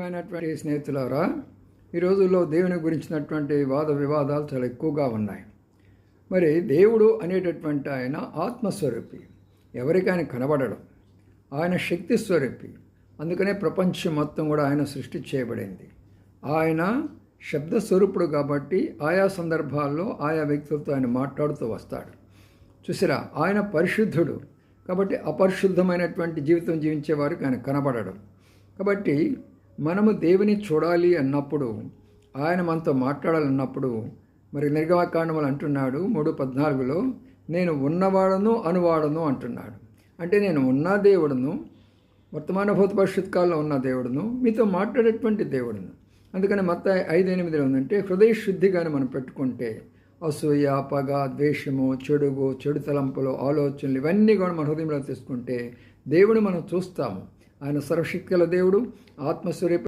ప్రియమైనటువంటి స్నేహితులారా ఈ రోజుల్లో దేవుని గురించినటువంటి వాద వివాదాలు చాలా ఎక్కువగా ఉన్నాయి. మరి దేవుడు అనేటటువంటి ఆయన ఆత్మస్వరూపి. ఎవరికైనా కనబడడం. ఆయన శక్తి స్వరూపి. అందుకనే ప్రపంచం మొత్తం కూడా ఆయన సృష్టి చేయబడింది. ఆయన శబ్ద స్వరూపుడు కాబట్టి ఆయా సందర్భాల్లో ఆయా వ్యక్తులతో ఆయన మాట్లాడుతూ వస్తాడు. చూసిరా ఆయన పరిశుద్ధుడు. కాబట్టి అపరిశుద్ధమైనటువంటి జీవితం జీవించే వారికి ఆయన కనబడడం. కాబట్టి మనము దేవుని చూడాలి అన్నప్పుడు ఆయన మనతో మాట్లాడాలన్నప్పుడు మరి నిర్గమకాండములు అంటున్నాడు మూడు పద్నాలుగులో నేను ఉన్నవాడను అనువాడను అంటున్నాడు. అంటే నేను ఉన్న దేవుడును వర్తమాన భూత భవిష్యత్ కాలంలో ఉన్న దేవుడును మీతో మాట్లాడేటువంటి దేవుడును. అందుకని మొత్తం ఐదు ఎనిమిదిలో ఉందంటే హృదయ శుద్ధిగానే మనం పెట్టుకుంటే అసూయ పగ ద్వేషము చెడుగు చెడు తలంపులు ఆలోచనలు ఇవన్నీ కూడా మన హృదయంలో తీసుకుంటే దేవుని మనం చూస్తాము. ఆయన సర్వశక్తుల దేవుడు ఆత్మస్వరూప